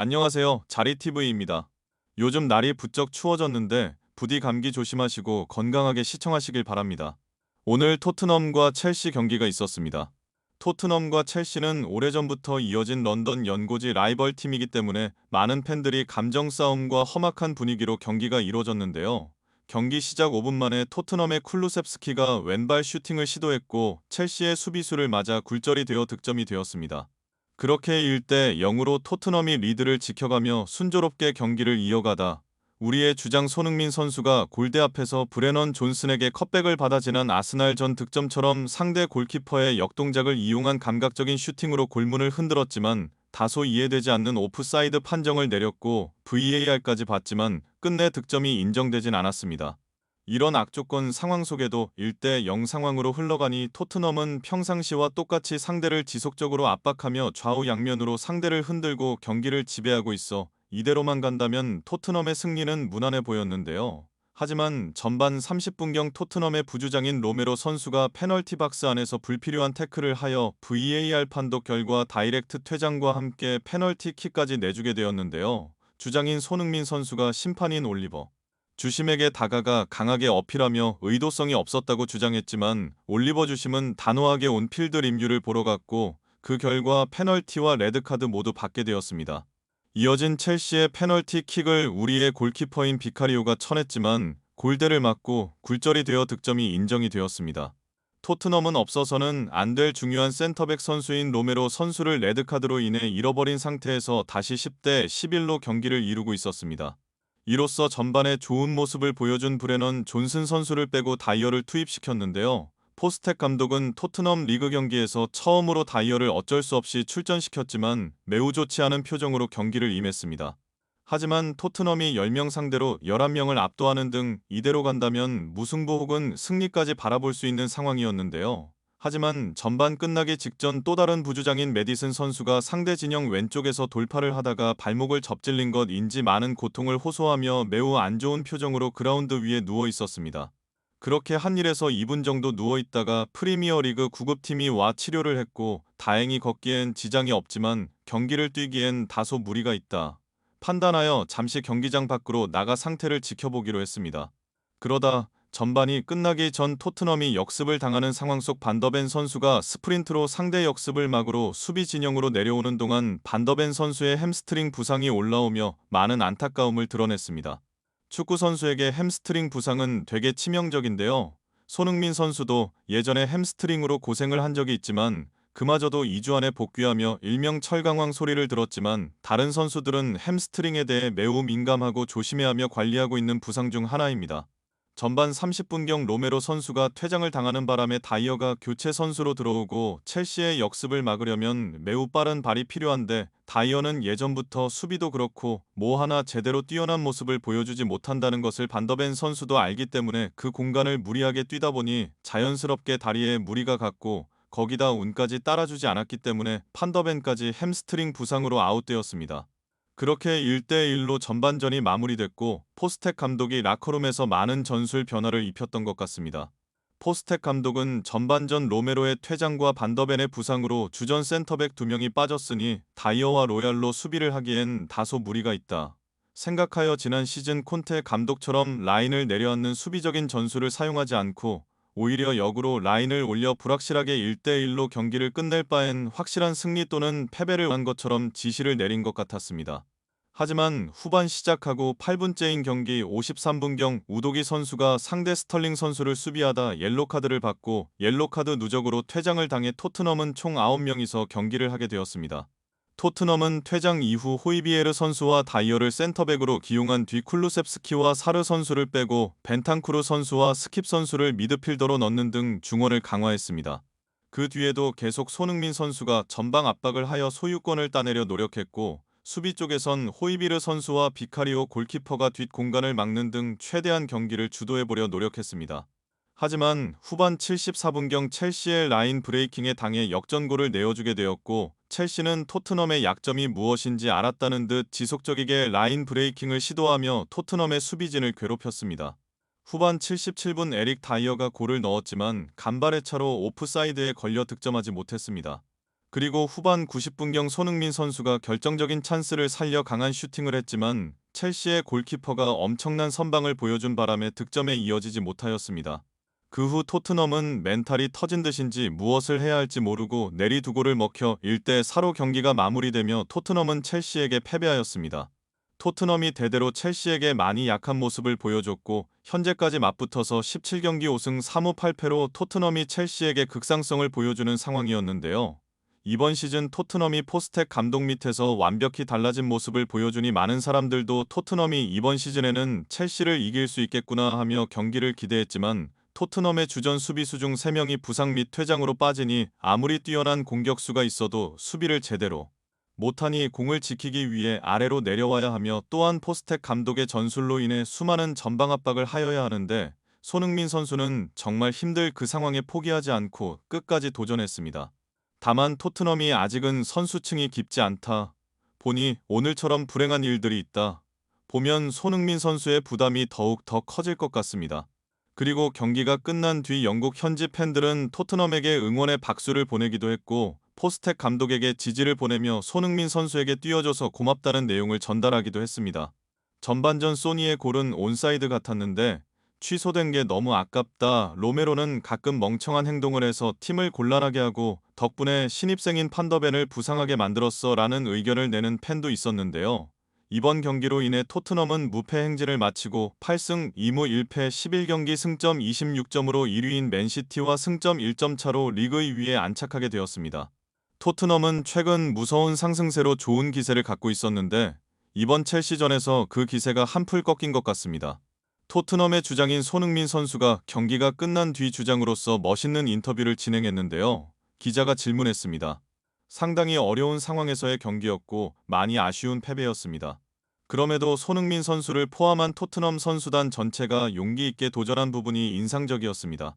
안녕하세요. 자리TV입니다. 요즘 날이 부쩍 추워졌는데 부디 감기 조심하시고 건강하게 시청하시길 바랍니다. 오늘 토트넘과 첼시 경기가 있었습니다. 토트넘과 첼시는 오래전부터 이어진 런던 연고지 라이벌 팀이기 때문에 많은 팬들이 감정 싸움과 험악한 분위기로 경기가 이루어졌는데요. 경기 시작 5분 만에 토트넘의 쿨루셉스키가 왼발 슈팅을 시도했고 첼시의 수비수를 맞아 굴절이 되어 득점이 되었습니다. 그렇게 1대 0으로 토트넘이 리드를 지켜가며 순조롭게 경기를 이어가다 우리의 주장 손흥민 선수가 골대 앞에서 브레넌 존슨에게 컵백을 받아 지난 아스날 전 득점처럼 상대 골키퍼의 역동작을 이용한 감각적인 슈팅으로 골문을 흔들었지만 다소 이해되지 않는 오프사이드 판정을 내렸고 VAR까지 봤지만 끝내 득점이 인정되진 않았습니다. 이런 악조건 상황 속에도 1대 0 상황으로 흘러가니 토트넘은 평상시와 똑같이 상대를 지속적으로 압박하며 좌우 양면으로 상대를 흔들고 경기를 지배하고 있어 이대로만 간다면 토트넘의 승리는 무난해 보였는데요. 하지만 전반 30분경 토트넘의 부주장인 로메로 선수가 페널티 박스 안에서 불필요한 태클을 하여 VAR 판독 결과 다이렉트 퇴장과 함께 페널티 킥까지 내주게 되었는데요. 주장인 손흥민 선수가 심판인 올리버 주심에게 다가가 강하게 어필하며 의도성이 없었다고 주장했지만 올리버 주심은 단호하게 온 필드 림뷰를 보러 갔고 그 결과 페널티와 레드카드 모두 받게 되었습니다. 이어진 첼시의 페널티 킥을 우리의 골키퍼인 비카리오가 쳐냈지만 골대를 맞고 굴절이 되어 득점이 인정이 되었습니다. 토트넘은 없어서는 안 될 중요한 센터백 선수인 로메로 선수를 레드카드로 인해 잃어버린 상태에서 다시 10대 11로 경기를 이루고 있었습니다. 이로써 전반에 좋은 모습을 보여준 브레넌 존슨 선수를 빼고 다이어를 투입시켰는데요. 포스텍 감독은 토트넘 리그 경기에서 처음으로 다이어를 어쩔 수 없이 출전시켰지만 매우 좋지 않은 표정으로 경기를 임했습니다. 하지만 토트넘이 10명 상대로 11명을 압도하는 등 이대로 간다면 무승부 혹은 승리까지 바라볼 수 있는 상황이었는데요. 하지만 전반 끝나기 직전 또 다른 부주장인 메디슨 선수가 상대 진영 왼쪽에서 돌파를 하다가 발목을 접질린 것인지 많은 고통을 호소하며 매우 안 좋은 표정으로 그라운드 위에 누워 있었습니다. 그렇게 한 일에서 2분 정도 누워 있다가 프리미어리그 구급팀이 와 치료를 했고 다행히 걷기엔 지장이 없지만 경기를 뛰기엔 다소 무리가 있다. 판단하여 잠시 경기장 밖으로 나가 상태를 지켜보기로 했습니다. 그러다 전반이 끝나기 전 토트넘이 역습을 당하는 상황 속 반더벤 선수가 스프린트로 상대 역습을 막으로 수비 진영으로 내려오는 동안 반더벤 선수의 햄스트링 부상이 올라오며 많은 안타까움을 드러냈습니다. 축구 선수에게 햄스트링 부상은 되게 치명적인데요. 손흥민 선수도 예전에 햄스트링으로 고생을 한 적이 있지만 그마저도 2주 안에 복귀하며 일명 철강왕 소리를 들었지만 다른 선수들은 햄스트링에 대해 매우 민감하고 조심해야 하며 관리하고 있는 부상 중 하나입니다. 전반 30분경 로메로 선수가 퇴장을 당하는 바람에 다이어가 교체 선수로 들어오고 첼시의 역습을 막으려면 매우 빠른 발이 필요한데 다이어는 예전부터 수비도 그렇고 뭐 하나 제대로 뛰어난 모습을 보여주지 못한다는 것을 반더벤 선수도 알기 때문에 그 공간을 무리하게 뛰다 보니 자연스럽게 다리에 무리가 갔고 거기다 운까지 따라주지 않았기 때문에 판더벤까지 햄스트링 부상으로 아웃되었습니다. 그렇게 1대1로 전반전이 마무리됐고 포스텍 감독이 라커룸에서 많은 전술 변화를 입혔던 것 같습니다. 포스텍 감독은 전반전 로메로의 퇴장과 반더벤의 부상으로 주전 센터백 2명이 빠졌으니 다이어와 로얄로 수비를 하기엔 다소 무리가 있다. 생각하여 지난 시즌 콘테 감독처럼 라인을 내려앉는 수비적인 전술을 사용하지 않고 오히려 역으로 라인을 올려 불확실하게 1대1로 경기를 끝낼 바엔 확실한 승리 또는 패배를 한 것처럼 지시를 내린 것 같았습니다. 하지만 후반 시작하고 8분째인 경기 53분경 우도기 선수가 상대 스털링 선수를 수비하다 옐로카드를 받고 옐로카드 누적으로 퇴장을 당해 토트넘은 총 9명이서 경기를 하게 되었습니다. 토트넘은 퇴장 이후 호이비에르 선수와 다이어를 센터백으로 기용한 뒤 쿨루셉스키와 사르 선수를 빼고 벤탄쿠르 선수와 스킵 선수를 미드필더로 넣는 등 중원을 강화했습니다. 그 뒤에도 계속 손흥민 선수가 전방 압박을 하여 소유권을 따내려 노력했고 수비 쪽에선 호이비르 선수와 비카리오 골키퍼가 뒷 공간을 막는 등 최대한 경기를 주도해보려 노력했습니다. 하지만 후반 74분경 첼시의 라인 브레이킹에 당해 역전골을 내어주게 되었고 첼시는 토트넘의 약점이 무엇인지 알았다는 듯 지속적이게 라인 브레이킹을 시도하며 토트넘의 수비진을 괴롭혔습니다. 후반 77분 에릭 다이어가 골을 넣었지만 간발의 차로 오프사이드에 걸려 득점하지 못했습니다. 그리고 후반 90분경 손흥민 선수가 결정적인 찬스를 살려 강한 슈팅을 했지만 첼시의 골키퍼가 엄청난 선방을 보여준 바람에 득점에 이어지지 못하였습니다. 그 후 토트넘은 멘탈이 터진 듯인지 무엇을 해야 할지 모르고 내리두고를 먹혀 1대 4로 경기가 마무리되며 토트넘은 첼시에게 패배하였습니다. 토트넘이 대대로 첼시에게 많이 약한 모습을 보여줬고 현재까지 맞붙어서 17경기 5승 3무 8패로 토트넘이 첼시에게 극상성을 보여주는 상황이었는데요. 이번 시즌 토트넘이 포스텍 감독 밑에서 완벽히 달라진 모습을 보여주니 많은 사람들도 토트넘이 이번 시즌에는 첼시를 이길 수 있겠구나 하며 경기를 기대했지만 토트넘의 주전 수비수 중 3명이 부상 및 퇴장으로 빠지니 아무리 뛰어난 공격수가 있어도 수비를 제대로 못하니 공을 지키기 위해 아래로 내려와야 하며 또한 포스텍 감독의 전술로 인해 수많은 전방 압박을 하여야 하는데 손흥민 선수는 정말 힘들 그 상황에 포기하지 않고 끝까지 도전했습니다. 다만 토트넘이 아직은 선수층이 깊지 않다. 보니 오늘처럼 불행한 일들이 있다. 보면 손흥민 선수의 부담이 더욱 더 커질 것 같습니다. 그리고 경기가 끝난 뒤 영국 현지 팬들은 토트넘에게 응원의 박수를 보내기도 했고 포스텍 감독에게 지지를 보내며 손흥민 선수에게 뛰어줘서 고맙다는 내용을 전달하기도 했습니다. 전반전 소니의 골은 온사이드 같았는데 취소된 게 너무 아깝다. 로메로는 가끔 멍청한 행동을 해서 팀을 곤란하게 하고 덕분에 신입생인 판더벤을 부상하게 만들었어 라는 의견을 내는 팬도 있었는데요. 이번 경기로 인해 토트넘은 무패 행진을 마치고 8승 2무 1패 11경기 승점 26점으로 1위인 맨시티와 승점 1점 차로 리그 2위에 안착하게 되었습니다. 토트넘은 최근 무서운 상승세로 좋은 기세를 갖고 있었는데 이번 첼시전에서 그 기세가 한풀 꺾인 것 같습니다. 토트넘의 주장인 손흥민 선수가 경기가 끝난 뒤 주장으로서 멋있는 인터뷰를 진행했는데요. 기자가 질문했습니다. 상당히 어려운 상황에서의 경기였고 많이 아쉬운 패배였습니다. 그럼에도 손흥민 선수를 포함한 토트넘 선수단 전체가 용기 있게 도전한 부분이 인상적이었습니다.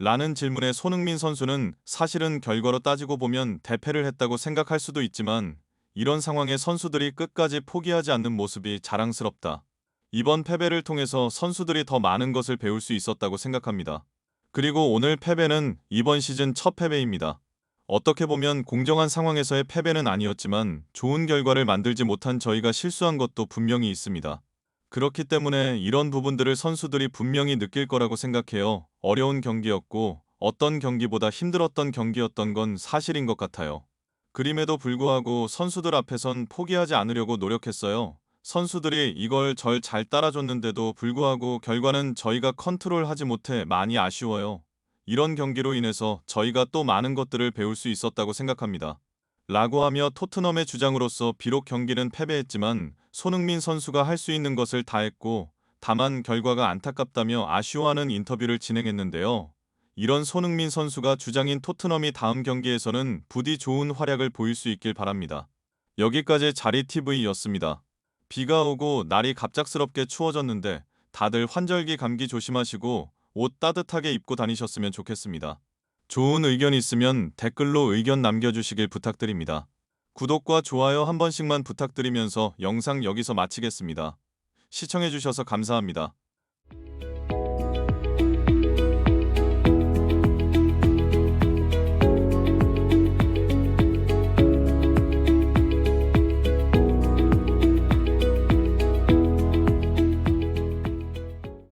라는 질문에 손흥민 선수는 사실은 결과로 따지고 보면 대패를 했다고 생각할 수도 있지만 이런 상황에 선수들이 끝까지 포기하지 않는 모습이 자랑스럽다. 이번 패배를 통해서 선수들이 더 많은 것을 배울 수 있었다고 생각합니다. 그리고 오늘 패배는 이번 시즌 첫 패배입니다. 어떻게 보면 공정한 상황에서의 패배는 아니었지만 좋은 결과를 만들지 못한 저희가 실수한 것도 분명히 있습니다. 그렇기 때문에 이런 부분들을 선수들이 분명히 느낄 거라고 생각해요. 어려운 경기였고 어떤 경기보다 힘들었던 경기였던 건 사실인 것 같아요. 그림에도 불구하고 선수들 앞에선 포기하지 않으려고 노력했어요. 선수들이 이걸 절 잘 따라줬는데도 불구하고 결과는 저희가 컨트롤하지 못해 많이 아쉬워요. 이런 경기로 인해서 저희가 또 많은 것들을 배울 수 있었다고 생각합니다. 라고 하며 토트넘의 주장으로서 비록 경기는 패배했지만 손흥민 선수가 할 수 있는 것을 다 했고 다만 결과가 안타깝다며 아쉬워하는 인터뷰를 진행했는데요. 이런 손흥민 선수가 주장인 토트넘이 다음 경기에서는 부디 좋은 활약을 보일 수 있길 바랍니다. 여기까지 자리TV였습니다. 비가 오고 날이 갑작스럽게 추워졌는데 다들 환절기 감기 조심하시고 옷 따뜻하게 입고 다니셨으면 좋겠습니다. 좋은 의견 있으면 댓글로 의견 남겨주시길 부탁드립니다. 구독과 좋아요 한 번씩만 부탁드리면서 영상 여기서 마치겠습니다. 시청해주셔서 감사합니다.